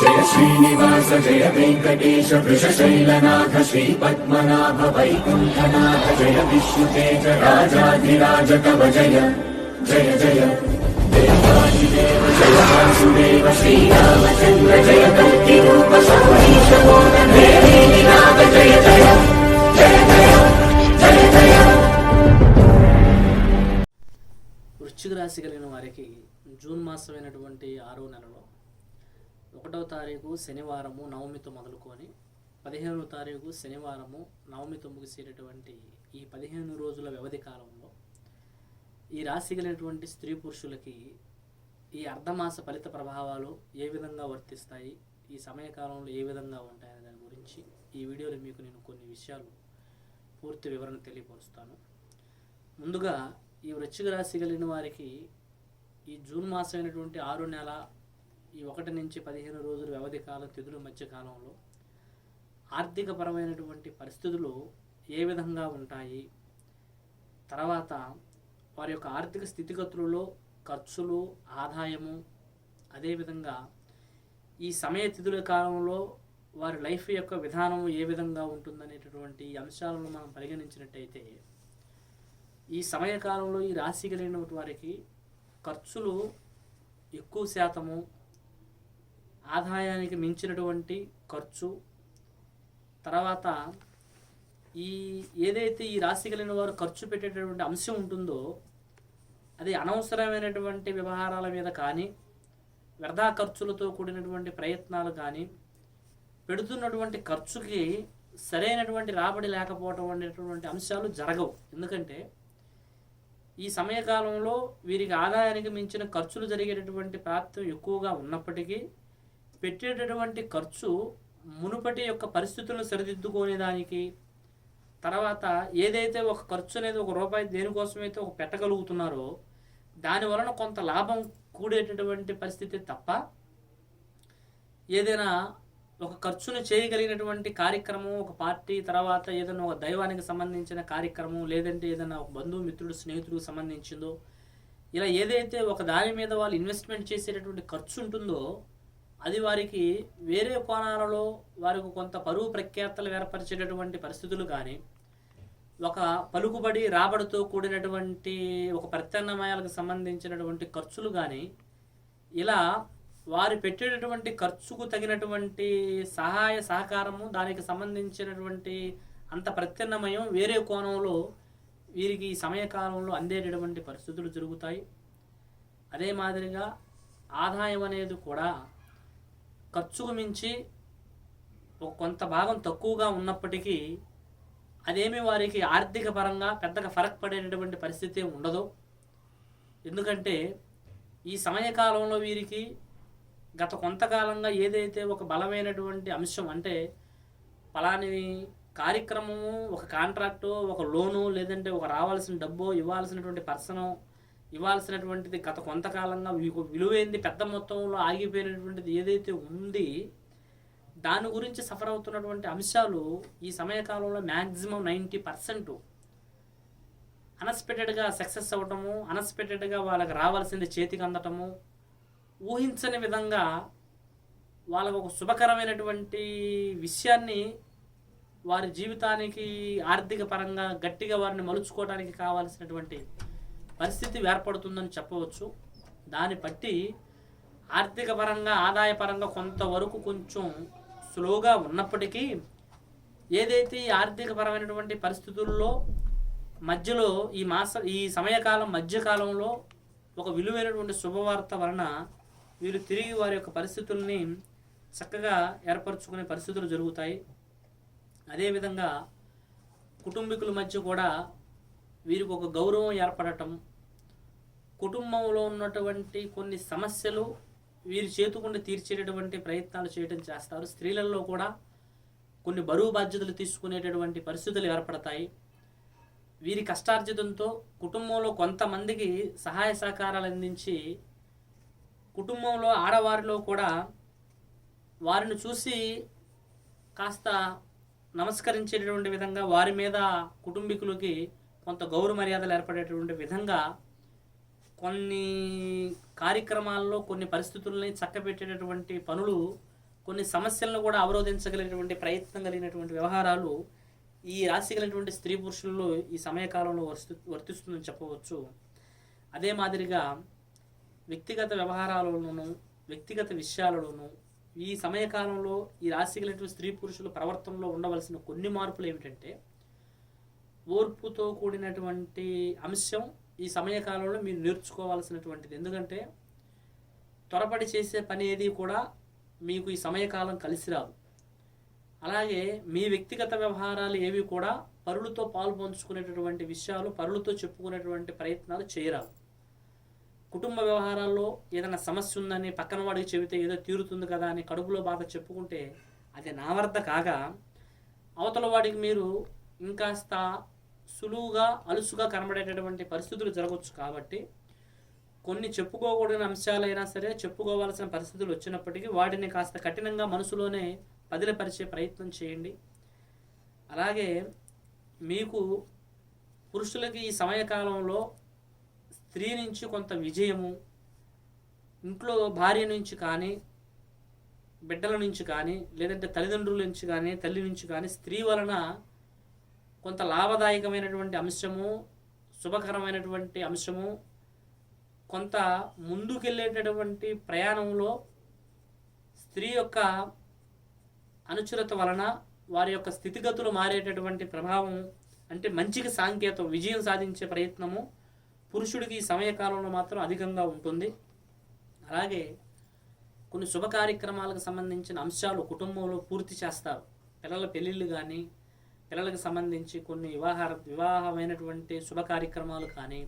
జయ శ్రీనివాస జయ వెంకటేశ వృషశైలనాథ శ్రీ పద్మనాభ వైకుంఠనాథ జయ విష్ణుతేజ రాజాధిరాజ కవ జయ జయ జయ. దేవాదిదేవ జయ వాసుదేవ శ్రీరామచంద్ర జయ కల్కి రూప సౌరీశ నాథ జయ జయ జయ జయ జయ జయ. వృశ్చిక రాశి కలిగిన వారికి జూన్ మాసమైనటువంటి ఆరో నెలలో ఒకటవ తారీఖు శనివారము నవమితో మొదలుకొని పదిహేనవ తారీఖు శనివారము నవమితో ముగిసేటటువంటి ఈ పదిహేను రోజుల వ్యవధి కాలంలో ఈ రాశి కలిగినటువంటి స్త్రీ పురుషులకి ఈ అర్ధమాస ఫలిత ప్రభావాలు ఏ విధంగా వర్తిస్తాయి? ఈ సమయకాలంలో ఏ విధంగా ఉంటాయనే దాని గురించి ఈ వీడియోలో మీకు నేను కొన్ని విషయాలు పూర్తి వివరణ తెలియపరుస్తాను. ముందుగా ఈ వృశ్చిక రాశి కలిగిన వారికి ఈ జూన్ మాసమైనటువంటి ఆరు నెల ఈ ఒకటి నుంచి పదిహేను రోజుల వ్యవధి కాలం తిథుల మధ్య కాలంలో ఆర్థికపరమైనటువంటి పరిస్థితులు ఏ విధంగా ఉంటాయి? తర్వాత వారి యొక్క ఆర్థిక స్థితిగతులలో ఖర్చులు ఆదాయము అదేవిధంగా ఈ సమయ తిథుల కాలంలో వారి లైఫ్ యొక్క విధానం ఏ విధంగా ఉంటుందనేటటువంటి అంశాలను మనం పరిగణించినట్టయితే ఈ సమయకాలంలో ఈ రాశి కలిగిన వారికి ఖర్చులు ఎక్కువ శాతము ఆదాయానికి మించినటువంటి ఖర్చు. తర్వాత ఈ ఏదైతే ఈ రాశి కలిగిన వారు ఖర్చు పెట్టేటటువంటి అంశం ఉంటుందో అది అనవసరమైనటువంటి వ్యవహారాల మీద కానీ వ్యర్థా ఖర్చులతో కూడినటువంటి ప్రయత్నాలు కానీ పెడుతున్నటువంటి ఖర్చుకి సరైనటువంటి రాబడి లేకపోవటం అనేటువంటి అంశాలు జరగవు. ఎందుకంటే ఈ సమయకాలంలో వీరికి ఆదాయానికి మించిన ఖర్చులు జరిగేటటువంటి ప్రాప్తం ఎక్కువగా ఉన్నప్పటికీ పెట్టేటటువంటి ఖర్చు మునుపటి యొక్క పరిస్థితులను సరిదిద్దుకునే దానికి తర్వాత ఏదైతే ఒక ఖర్చు అనేది ఒక రూపాయి దేనికోసమైతే ఒక పెట్టగలుగుతున్నారో దాని వలన కొంత లాభం కూడేటటువంటి పరిస్థితి తప్ప ఏదైనా ఒక ఖర్చును చేయగలిగినటువంటి కార్యక్రమం ఒక పార్టీ తర్వాత ఏదైనా ఒక దైవానికి సంబంధించిన కార్యక్రమం లేదంటే ఏదైనా ఒక బంధువు మిత్రుడు స్నేహితుడికి సంబంధించిందో ఇలా ఏదైతే ఒక దాని మీద వాళ్ళు ఇన్వెస్ట్మెంట్ చేసేటటువంటి ఖర్చు ఉంటుందో అది వారికి వేరే కోణాలలో వారికి కొంత పరువు ప్రఖ్యాతలు ఏర్పరిచేటటువంటి పరిస్థితులు కానీ ఒక పలుకుబడి రాబడితో కూడినటువంటి ఒక ప్రత్యామ్నాయాలకు సంబంధించినటువంటి ఖర్చులు కానీ ఇలా వారు పెట్టేటటువంటి ఖర్చుకు తగినటువంటి సహాయ సహకారము దానికి సంబంధించినటువంటి అంత ప్రత్యామ్నాయం వేరే కోణంలో వీరికి ఈ సమయకాలంలో అందేటటువంటి పరిస్థితులు జరుగుతాయి. అదే మాదిరిగా ఆదాయం అనేది కూడా ఖర్చుకు మించి కొంత భాగం తక్కువగా ఉన్నప్పటికీ అదేమి వారికి ఆర్థిక పరంగా పెద్దగా ఫరక్ పడేటటువంటి పరిస్థితి ఉండదు. ఎందుకంటే ఈ సమయకాలంలో వీరికి గత కొంతకాలంగా ఏదైతే ఒక బలమైనటువంటి అంశం అంటే పలాని కార్యక్రమము ఒక కాంట్రాక్టు ఒక లోను లేదంటే ఒక రావాల్సిన డబ్బు ఇవ్వాల్సినటువంటి పర్సను ఇవ్వాల్సినటువంటిది గత కొంతకాలంగా వి- విలువైంది పెద్ద మొత్తంలో ఆగిపోయినటువంటిది ఏదైతే ఉంది దాని గురించి సఫర్ అవుతున్నటువంటి అంశాలు ఈ సమయకాలంలో మ్యాక్సిమం నైంటీ పర్సెంట్ అన్ఎక్స్పెక్టెడ్గా సక్సెస్ అవ్వటము అన్ఎక్స్పెక్టెడ్గా వాళ్ళకి రావాల్సింది చేతికి అందటము ఊహించని విధంగా వాళ్ళకు ఒక శుభకరమైనటువంటి విషయాన్ని వారి జీవితానికి ఆర్థిక పరంగా గట్టిగా వారిని మలుచుకోవడానికి కావాల్సినటువంటి పరిస్థితి ఏర్పడుతుందని చెప్పవచ్చు. దాన్ని బట్టి ఆర్థిక పరంగా ఆదాయ పరంగా కొంతవరకు కొంచెం స్లోగా ఉన్నప్పటికీ ఏదైతే ఈ ఆర్థిక పరమైనటువంటి పరిస్థితుల్లో మధ్యలో ఈ మాస ఈ సమయకాలం మధ్యకాలంలో ఒక విలువైనటువంటి శుభవార్త వలన వీరు తిరిగి వారి యొక్క పరిస్థితుల్ని చక్కగా ఏర్పరచుకునే పరిస్థితులు జరుగుతాయి. అదేవిధంగా కుటుంబీకుల మధ్య కూడా వీరికి ఒక గౌరవం ఏర్పడటం కుటుంబంలో ఉన్నటువంటి కొన్ని సమస్యలు వీరి చేతుకుండా తీర్చేటటువంటి ప్రయత్నాలు చేయడం చేస్తారు. స్త్రీలలో కూడా కొన్ని బరువు బాధ్యతలు తీసుకునేటటువంటి పరిస్థితులు ఏర్పడతాయి. వీరి కష్టార్జితంతో కుటుంబంలో కొంతమందికి సహాయ సహకారాలు అందించి కుటుంబంలో ఆడవారిలో కూడా వారిని చూసి కాస్త నమస్కరించేటటువంటి విధంగా వారి మీద కుటుంబీకులకి కొంత గౌరవ మర్యాదలు ఏర్పడేటటువంటి విధంగా కొన్ని కార్యక్రమాల్లో కొన్ని పరిస్థితుల్ని చక్కబెట్టేటటువంటి పనులు కొన్ని సమస్యలను కూడా అవరోధించగలిగినటువంటి ప్రయత్నం కలిగినటువంటి వ్యవహారాలు ఈ రాశి కలిగినటువంటి స్త్రీ పురుషుల్లో ఈ సమయకాలంలో వర్తి వర్తిస్తుందని చెప్పవచ్చు. అదే మాదిరిగా వ్యక్తిగత వ్యవహారాలలోనూ వ్యక్తిగత విషయాలలోనూ ఈ సమయకాలంలో ఈ రాశి కలిగినటువంటి స్త్రీ పురుషుల ప్రవర్తనలో ఉండవలసిన కొన్ని మార్పులు ఏమిటంటే ఓర్పుతో కూడినటువంటి అంశం ఈ సమయకాలంలో మీరు నేర్చుకోవాల్సినటువంటిది. ఎందుకంటే త్వరపడి చేసే పని ఏది కూడా మీకు ఈ సమయకాలం కలిసి రాదు. అలాగే మీ వ్యక్తిగత వ్యవహారాలు ఏవి కూడా పరులతో పాలు పంచుకునేటటువంటి విషయాలు పరులతో చెప్పుకునేటువంటి ప్రయత్నాలు చేయరాదు. కుటుంబ వ్యవహారాల్లో ఏదైనా సమస్య ఉందని పక్కన వాడికి చెబితే ఏదో తీరుతుంది కదా అని కడుపులో బాధ చెప్పుకుంటే అది నా వద్ద కాగా అవతల వాడికి మీరు ఇంకాస్త సులువుగా అలుసుగా కనబడేటటువంటి పరిస్థితులు జరగవచ్చు కాబట్టి కొన్ని చెప్పుకోకూడని అంశాలైనా సరే చెప్పుకోవాల్సిన పరిస్థితులు వచ్చినప్పటికీ వాటిని కాస్త కఠినంగా మనసులోనే పదిలపరిచే ప్రయత్నం చేయండి. అలాగే మీకు పురుషులకి ఈ సమయకాలంలో స్త్రీ నుంచి కొంత విజయము ఇంట్లో భార్య నుంచి కానీ బిడ్డల నుంచి కానీ లేదంటే తల్లిదండ్రుల నుంచి కానీ తల్లి నుంచి కానీ స్త్రీ వలన కొంత లాభదాయకమైనటువంటి అంశము శుభకరమైనటువంటి అంశము కొంత ముందుకెళ్ళేటటువంటి ప్రయాణంలో స్త్రీ యొక్క అనుచరత వలన వారి యొక్క స్థితిగతులు మారేటటువంటి ప్రభావం అంటే మంచికి సాంకేతం విజయం సాధించే ప్రయత్నము పురుషుడికి ఈ సమయకాలంలో మాత్రం అధికంగా ఉంటుంది. అలాగే కొన్ని శుభ కార్యక్రమాలకు సంబంధించిన అంశాలు కుటుంబంలో పూర్తి చేస్తారు. పిల్లల పెళ్ళిళ్ళు కానీ పిల్లలకు సంబంధించి కొన్ని వివాహ వివాహమైనటువంటి శుభ కార్యక్రమాలు కానీ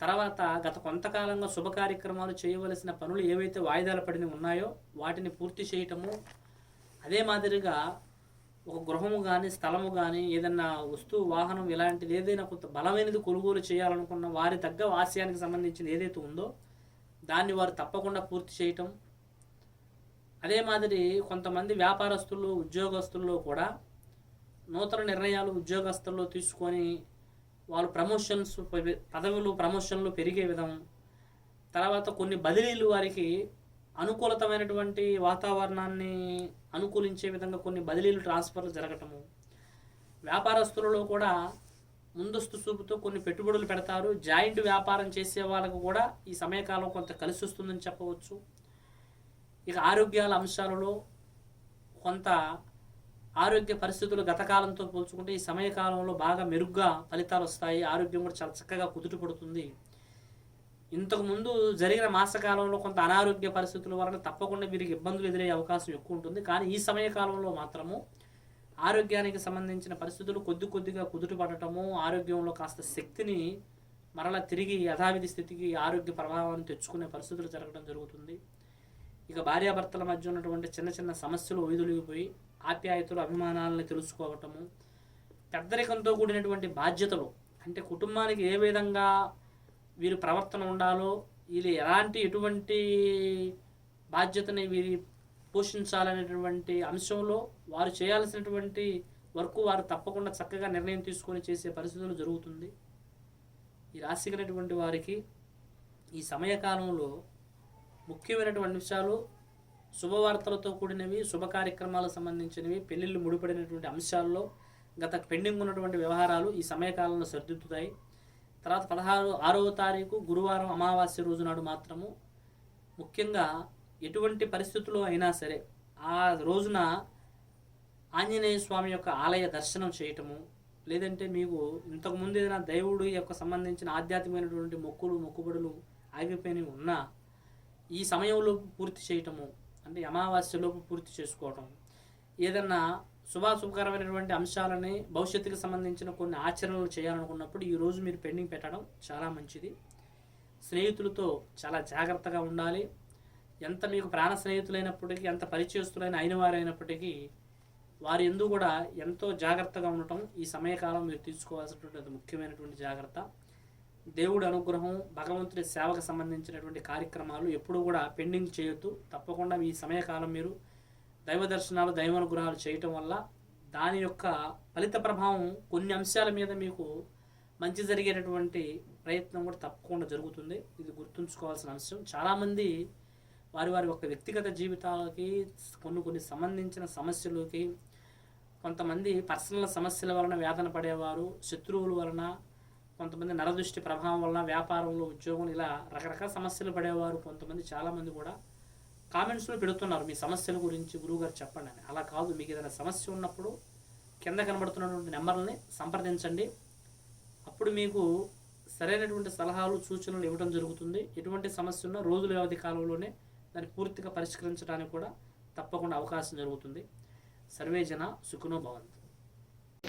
తర్వాత గత కొంతకాలంగా శుభ కార్యక్రమాలు చేయవలసిన పనులు ఏవైతే వాయిదాలు పడిన ఉన్నాయో వాటిని పూర్తి చేయటము అదే మాదిరిగా ఒక గృహము కానీ స్థలము కానీ ఏదన్నా వస్తువు వాహనం ఇలాంటిది ఏదైనా కొంత బలమైనది కొనుగోలు చేయాలనుకున్న వారి తగ్గ ఆశయానికి సంబంధించిన ఏదైతే ఉందో దాన్ని వారు తప్పకుండా పూర్తి చేయటం. అదే మాదిరి కొంతమంది వ్యాపారస్తులు ఉద్యోగస్తుల్లో కూడా నూతన నిర్ణయాలు ఉద్యోగస్తుల్లో తీసుకొని వాళ్ళు ప్రమోషన్స్ పదవులు ప్రమోషన్లు పెరిగే విధం తర్వాత కొన్ని బదిలీలు వారికి అనుకూలతమైనటువంటి వాతావరణాన్ని అనుకూలించే విధంగా కొన్ని బదిలీలు ట్రాన్స్ఫర్లు జరగటము. వ్యాపారస్తులలో కూడా ముందస్తు చూపుతో కొన్ని పెట్టుబడులు పెడతారు. జాయింట్ వ్యాపారం చేసే వాళ్ళకు కూడా ఈ సమయకాలం కొంత కలిసి వస్తుందని చెప్పవచ్చు. ఇక ఆరోగ్యాల అంశాలలో కొంత ఆరోగ్య పరిస్థితులు గత కాలంతో పోల్చుకుంటే ఈ సమయకాలంలో బాగా మెరుగ్గా ఫలితాలు వస్తాయి. ఆరోగ్యం కూడా చాలా చక్కగా కుదుట పడుతుంది. జరిగిన మాసకాలంలో కొంత అనారోగ్య పరిస్థితుల వలన తప్పకుండా వీరికి ఇబ్బందులు ఎదురయ్యే అవకాశం ఎక్కువ ఉంటుంది. కానీ ఈ సమయకాలంలో మాత్రము ఆరోగ్యానికి సంబంధించిన పరిస్థితులు కొద్ది కొద్దిగా కుదుట పడటము ఆరోగ్యంలో కాస్త శక్తిని మరలా తిరిగి యథావిధి స్థితికి ఆరోగ్య ప్రభావాన్ని తెచ్చుకునే పరిస్థితులు జరగడం జరుగుతుంది. ఇక భార్యాభర్తల మధ్య ఉన్నటువంటి చిన్న చిన్న సమస్యలు వైదొలిగిపోయి ఆప్యాయతలు అభిమానాలను తెలుసుకోవటము పెద్దరికంతో కూడినటువంటి బాధ్యతలు. అంటే కుటుంబానికి ఏ విధంగా వీరి ప్రవర్తన ఉండాలో వీళ్ళు ఎలాంటి ఎటువంటి బాధ్యతని వీరి పోషించాలనేటువంటి అంశంలో వారు చేయాల్సినటువంటి వర్క్ వారు తప్పకుండా చక్కగా నిర్ణయం తీసుకొని చేసే పరిస్థితులు జరుగుతుంది. ఈ రాశి కలిగినటువంటి వారికి ఈ సమయకాలంలో ముఖ్యమైనటువంటి విషయాలు శుభవార్తలతో కూడినవి శుభ కార్యక్రమాలకు సంబంధించినవి పెళ్ళిళ్ళు ముడిపడినటువంటి అంశాల్లో గత పెండింగ్ ఉన్నటువంటి వ్యవహారాలు ఈ సమయకాలంలో సరిదిద్దుతాయి. తర్వాత పదహారు ఆరవ తారీఖు గురువారం అమావాస్య రోజు నాడు మాత్రము. ముఖ్యంగా ఎటువంటి పరిస్థితుల్లో అయినా సరే ఆ రోజున ఆంజనేయ స్వామి యొక్క ఆలయ దర్శనం చేయటము లేదంటే మీకు ఇంతకుముందు ఏదైనా దేవుడి యొక్క సంబంధించిన ఆధ్యాత్మికమైనటువంటి మొక్కులు మొక్కుబడులు ఆగిపోయినవి ఉన్నా ఈ సమయంలో పూర్తి చేయటము అంటే అమావాస్యలోపు పూర్తి చేసుకోవటం. ఏదన్నా శుభాశుభకరమైనటువంటి అంశాలని భవిష్యత్తుకు సంబంధించిన కొన్ని ఆచరణలు చేయాలనుకున్నప్పుడు ఈరోజు మీరు పెండింగ్ పెట్టడం చాలా మంచిది. స్నేహితులతో చాలా జాగ్రత్తగా ఉండాలి. ఎంత మీకు ప్రాణ స్నేహితులైనప్పటికీ ఎంత పరిచయస్తులైన అయిన వారైనప్పటికీ వారి ఎందు కూడా ఎంతో జాగ్రత్తగా ఉండటం ఈ సమయకాలం మీరు తీసుకోవాల్సినటువంటి ముఖ్యమైనటువంటి జాగ్రత్త. దేవుడి అనుగ్రహం భగవంతుడి సేవకు సంబంధించినటువంటి కార్యక్రమాలు ఎప్పుడూ కూడా పెండింగ్ చేయొద్దు. తప్పకుండా ఈ సమయకాలం మీరు దైవ దర్శనాలు దైవానుగ్రహాలు చేయటం వల్ల దాని యొక్క ఫలిత ప్రభావం కొన్ని అంశాల మీద మీకు మంచి జరిగేటటువంటి ప్రయత్నం కూడా తప్పకుండా జరుగుతుంది. ఇది గుర్తుంచుకోవాల్సిన అంశం. చాలామంది వారి వారి యొక్క వ్యక్తిగత జీవితాలకి కొన్ని కొన్ని సంబంధించిన సమస్యలకి కొంతమంది పర్సనల్ సమస్యల వలన వేదన పడేవారు శత్రువుల వలన కొంతమంది నరదృష్టి ప్రభావం వలన వ్యాపారంలో ఉద్యోగం ఇలా రకరకాల సమస్యలు పడేవారు కొంతమంది చాలామంది కూడా కామెంట్స్లో పెడుతున్నారు మీ సమస్యల గురించి గురువుగారు చెప్పండి అని. అలా కాదు మీకు ఏదైనా సమస్య ఉన్నప్పుడు కింద కనబడుతున్నటువంటి నెంబర్ని సంప్రదించండి. అప్పుడు మీకు సరైనటువంటి సలహాలు సూచనలు ఇవ్వడం జరుగుతుంది. ఎటువంటి సమస్య ఉన్నా రోజుల వ్యవధి కాలంలోనే దాన్ని పూర్తిగా పరిష్కరించడానికి కూడా తప్పకుండా అవకాశం జరుగుతుంది. సర్వే జన సుఖనో భవంతు.